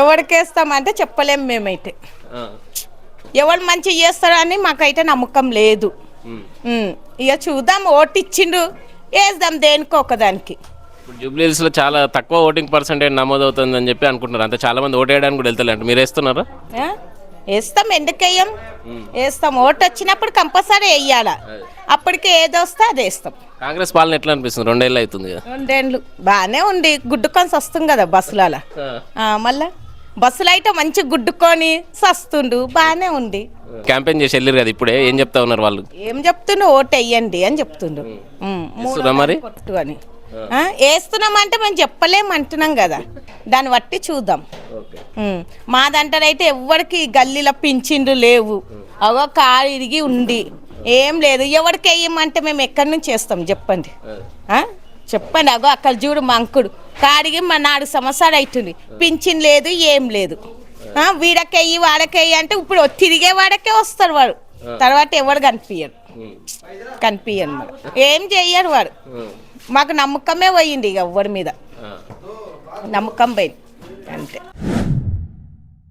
ఎవరికి వేస్తామంటే చెప్పలేం మేమైతే. ఎవరు మంచిగా చేస్తారని మాకైతే నమ్మకం లేదు. ఇక చూద్దాం ఓటు ఇచ్చిండు వేద్దాం దేనికో ఒకదానికి ఇప్పుడు జూబ్లీహిల్స్లో చాలా తక్కువ ఓటింగ్ పర్సెంటేజ్ నమోదవుతుందని చెప్పి అనుకుంటున్నారు. అంతే చాలా మంది ఓటు వేయడానికి కూడా వెళ్తలేంట మీరు వేస్తున్నారా? వేస్తాం ఎందుకు వేయం వేస్తాం. ఓటు వచ్చినప్పుడు కంపల్సరీ వేయాల. అప్పటికి ఏది వస్తే అది వేస్తాం. కాంగ్రెస్ పాలన ఎట్లా అనిపిస్తుంది? రెండేళ్ళు అవుతుంది కదా. రెండేళ్ళు. బాగానే ఉంది. గుడ్డుకొని వస్తుంది కదా బస్సులలో. మళ్ళా? బస్సులు అయితే మంచిగా గుడ్డుకొని సస్తుండు బాగానే ఉంది. క్యాంపెయిన్ చేసి వెళ్ళారు కదా ఇప్పుడే ఏం చెప్తా ఉన్నారు వాళ్ళు? ఏం చెప్తుండు? ఓటు వేయండి అని చెప్తుండు. ఉమ్, మూడో వేస్తుర్రా మరి? కొట్టు అని. ఆ, వేస్తున్నామంటే మేము చెప్పలేం అంటున్నాం కదా. దాన్ని బట్టి చూద్దాం. ఉమ్, మాదంటారైతే ఎవ్వరికి గల్లీలో పింఛన్లు లేవు. అవో కారు ఇరిగి ఉంది. ఏం లేదు. ఎవరికి వేయమంటే మేము ఎక్కడి నుంచి వేస్తాం? చెప్పండి. ఆ? చెప్పండి అగో అక్కడ చూడు మా అంకుడు. కాడికి మా నాలుగు సంవత్సరాలు అవుతుంది. పింఛన్ లేదు ఏం లేదు. వీడకెయ్యి వాడకెయ్యి అంటే ఇప్పుడు తిరిగే వాడకే వస్తారు వాడు. తర్వాత ఎవరు కనిపించరు కనిపించరు మరి. ఏం చెయ్యరు వాడు. మాకు నమ్మకమే పోయింది ఇక ఎవ్వరి మీద. నమ్మకం పోయింది. అంతే.